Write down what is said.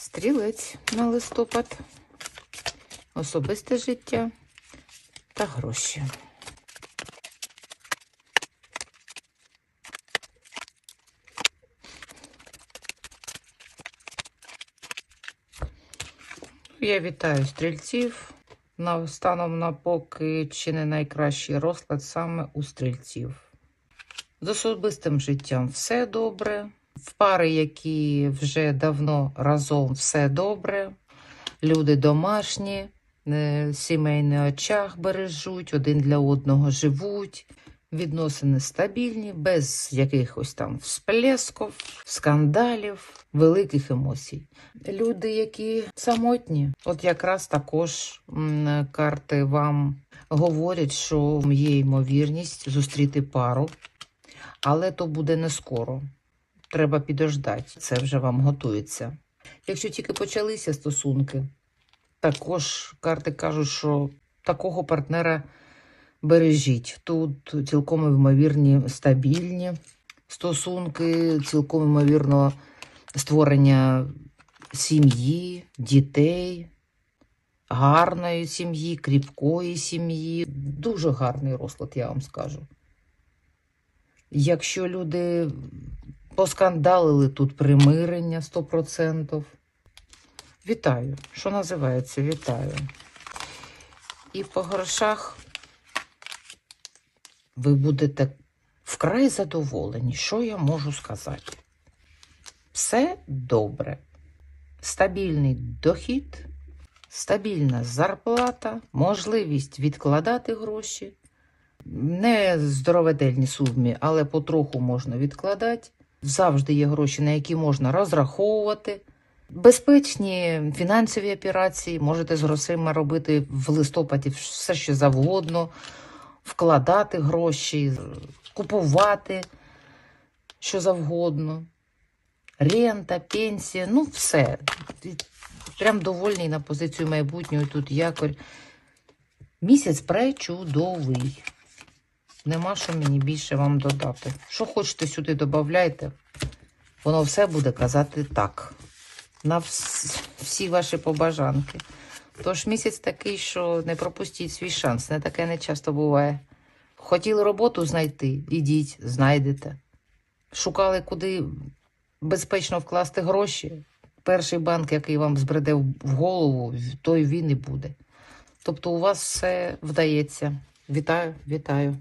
Стрілець на листопад, особисте життя та гроші. Я вітаю стрільців. На станом на поки чи не найкращий розклад саме у стрільців. З особистим життям все добре. В пари, які вже давно разом все добре. Люди домашні, е, сімейний очаг бережуть, один для одного живуть. Відносини стабільні, без якихось там всплесків, скандалів, великих емоцій. Люди, які самотні, от якраз також карти вам говорять, що є ймовірність зустріти пару, але то буде не скоро. Треба підождати, це вже вам готується. Якщо тільки почалися стосунки, також карти кажуть, що такого партнера бережіть. Тут цілком ймовірні стабільні стосунки, цілком ймовірно створення сім'ї, дітей, гарної сім'ї, кріпкої сім'ї. Дуже гарний розклад, я вам скажу. Якщо люди поскандалили тут примирення 100%. Вітаю, що називається, вітаю. І по грошах ви будете вкрай задоволені. Що я можу сказати? Все добре. Стабільний дохід, стабільна зарплата, можливість відкладати гроші. Не здороведельні сумі, але потроху можна відкладати. Завжди є гроші, на які можна розраховувати. Безпечні фінансові операції, можете з грошима робити в листопаді все, що завгодно, вкладати гроші, купувати що завгодно. Рента, пенсія, ну все. Прям довольний на позицію майбутнього тут якорь. Місяць пречудовий. Нема що мені більше вам додати. Що хочете сюди додавайте, воно все буде казати так. На всі ваші побажанки. Тож місяць такий, що не пропустіть свій шанс. Не таке не часто буває. Хотіли роботу знайти, ідіть, знайдете. Шукали, куди безпечно вкласти гроші. Перший банк, який вам збреде в голову, той він і буде. Тобто у вас все вдається. Вітаю, вітаю.